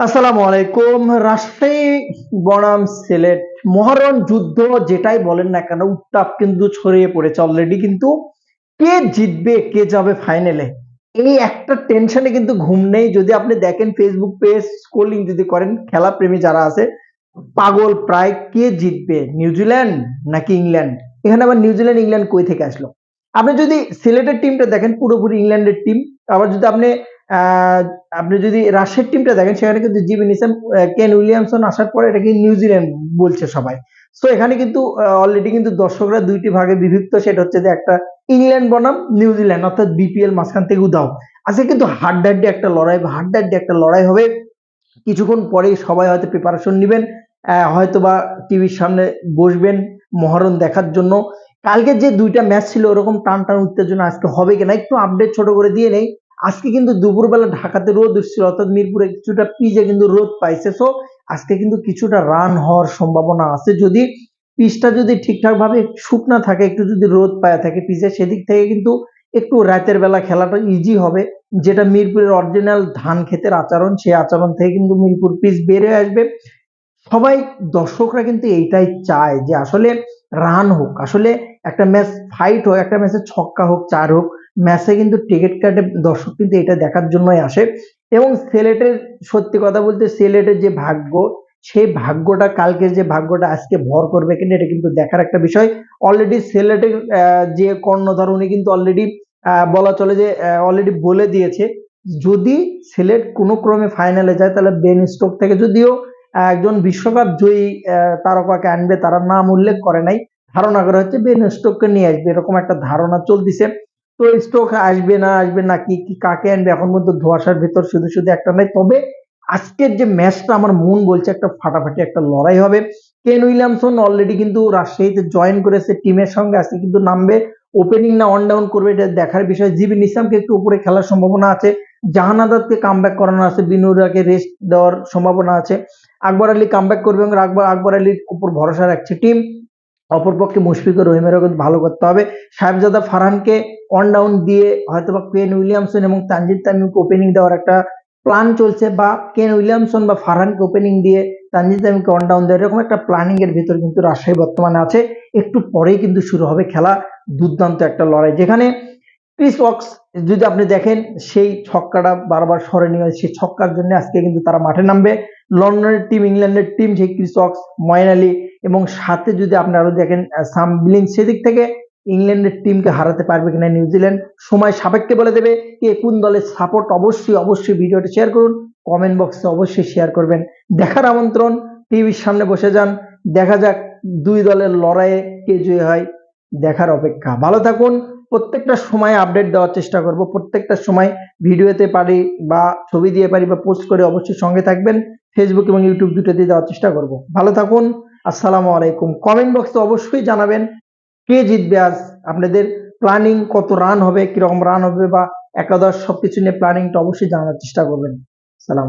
আসসালামু আলাইকুম। রাজশাহী বনাম সিলেট মহারণ যুদ্ধ যেটাই বলেন না কেন, উত্তাপ কিন্তু ছড়িয়ে পড়েছে অলরেডি কিন্তু কে জিতবে, কে যাবে ফাইনালে এই একটা টেনশনে কিন্তু ঘুম নেই। যদি আপনি দেখেন ফেসবুক পেজ স্ক্রলিং যদি করেন খেলা প্রেমী যারা আছে, পাগল প্রায় কে জিতবে? নিউজিল্যান্ড নাকি ইংল্যান্ড এখানে আবার নিউজিল্যান্ড ইংল্যান্ড কই থেকে আসলো? আপনি যদি সিলেটের টিমটা দেখেন, পুরোপুরি ইংল্যান্ডের টিম আবার যদি আপনি আপনি যদি রাশিয়ার টিমটা দেখেন, সেখানে কিন্তু জিবি নিসাম কেন উইলিয়ামসন আসার পরে এটাকে নিউজিল্যান্ড বলছে সবাই। সো এখানে কিন্তু অলরেডি কিন্তু দর্শকরা দুইটি ভাগে বিভক্ত। সেটা হচ্ছে যে একটা ইংল্যান্ড বনাম নিউজিল্যান্ড অর্থাৎ বিপিএল মাঝখান থেকে উদাও আজকে কিন্তু হাড্ডাড্ডি একটা লড়াই বা হাড্ডাড্ডি একটা লড়াই হবে। কিছুক্ষণ পরেই সবাই হয়তো প্রিপারেশন নেবেন হয়তো বা টিভির সামনে বসবেন মহরণ দেখার জন্য। কালকে যে দুইটা ম্যাচ ছিল, ওরকম টান টান উত্তেজনা আজকে হবে কিনা, একটু আপডেট ছোট করে দিয়ে নেই। আজকে কিন্তু দুপুরবেলা ঢাকাতে রোদ উঠছিল, অর্থাৎ মিরপুরে কিছুটা পিজে কিন্তু রোদ পাইছে। সো আজকে কিন্তু কিছুটা রান হওয়ার সম্ভাবনা আছে। যদি পিচটা যদি ঠিকঠাক ভাবে শুকনা থাকে, একটু যদি রোদ পায়া থাকে পিচে, সেদিক থেকে কিন্তু একটু রাতের বেলা খেলাটা ইজি হবে। যেটা মিরপুরের অরিজিনাল ধান ক্ষেতের আচরণ, সেই আচরণ থেকে কিন্তু মিরপুর পিচ বেড়ে আসবে। সবাই দর্শকরা কিন্তু এইটাই চায় যে আসলে রান হোক, আসলে একটা ম্যাচ ফাইট হোক, একটা ম্যাচে ছক্কা হোক, চার হোক ম্যাচে কিন্তু টিকিট কাটে দর্শক কিন্তু এটা দেখার জন্যই আসে। এবং সিলেটের সত্যি কথা বলতে সিলেটের যে ভাগ্য, সেই ভাগ্যটা কালকে যে ভাগ্যটা আজকে ভর করবে কিনা এটা কিন্তু দেখার একটা বিষয়। অলরেডি সিলেটের যে কর্ণধার উনি কিন্তু অলরেডি বলা চলে যে অলরেডি বলে দিয়েছে। যদি সিলেট কোনো ক্রমে ফাইনালে যায়, তাহলে বেন স্টোক থেকে যদিও একজন বিশ্বকাপ জয়ী তারকাকে আনবে, তারা নাম উল্লেখ করে নাই। ধারণা করা হচ্ছে বেন স্টোককে নিয়ে আসবে, এরকম একটা ধারণা চলতিছে। তো স্টোক আসবে না আসবে না, কি কি, কাকে আনবে? এখন পর্যন্ত ধোয়াশার ভেতর শুধু শুধু একটা নাই তবে আজকের যে ম্যাচটা আমার মন বলছে একটা ফাটাফাটি একটা লড়াই হবে। কেন উইলিয়ামসন অলরেডি কিন্তু রাজশাহীতে জয়েন করেছে টিমের সঙ্গে, আজকে কিন্তু নামবে। ওপেনিং না অন ডাউন করবে, এটা দেখার বিষয়। জিবি নিসামকে একটু উপরে খেলার সম্ভাবনা আছে। জাহানাদাতকে কামব্যাক করানো আছে। বিনুরাকে রেস্ট দেওয়ার সম্ভাবনা আছে। আকবর আলী কামব্যাক করবে এবং আকবর আকবর আলীর উপর ভরসা রাখছে টিম অপরপক্ষে মুশফিকুর রহিমেরও কিন্তু ভালো করতে হবে। সাহেবজাদা ফারহানকে অন ডাউন দিয়ে হয়তো বা কেন উইলিয়ামসন এবং তানজিদ তামিমকে ওপেনিং দেওয়ার একটা প্ল্যান চলছে বা কেন উইলিয়ামসন বা ফারহানকে ওপেনিং দিয়ে তানজিদ তামিমকে অন ডাউন দেওয়ার এরকম একটা প্ল্যানিং এর ভিতর কিন্তু রাজশাহী বর্তমানে আছে। একটু পরেই কিন্তু শুরু হবে খেলা, দুর্দান্ত একটা লড়াই। যেখানে ক্রিস ওয়াক্স, যদি আপনি দেখেন, সেই ছক্কাটা বারবার স্মরণীয়, সেই ছক্কার জন্য আজকে কিন্তু তারা মাঠে নামবে। লন্ডনের টিম ইংল্যান্ডের টিম সেই ক্রিস ওয়াক্স ময়ন আলী এবং সাথে যদি আপনি আরও দেখেন সাম বিলিং সেদিক থেকে ইংল্যান্ডের টিমকে হারাতে পারবে কিনা নিউজিল্যান্ড সময় সাপেক্ষে বলে দেবে কে কোন দলের সাপোর্ট অবশ্যই অবশ্যই ভিডিওটি শেয়ার করুন কমেন্ট বক্সে অবশ্যই শেয়ার করবেন। দেখার আমন্ত্রণ টিভির সামনে বসে যান, দেখা যাক দুই দলের লড়াইয়ে কে জয়ী হয়, দেখার অপেক্ষা। ভালো থাকুন প্রত্যেকটা সময় আপডেট দেওয়ার চেষ্টা করব। প্রত্যেকটা সময় ভিডিওতে পারি বা ছবি দিয়ে পারি বা পোস্ট করে অবশ্যই সঙ্গে থাকবেন। ফেসবুক এবং ইউটিউব দুটোতে দেওয়ার চেষ্টা করব। ভালো থাকুন। আসসালামু আলাইকুম। কমেন্ট বক্সে অবশ্যই জানাবেন কে জিতবে আজ? আপনাদের প্ল্যানিং কত রান হবে, কীরকম রান হবে বা একাদশ সবকিছু নিয়ে প্ল্যানিংটা অবশ্যই জানার চেষ্টা করবেন। সালাম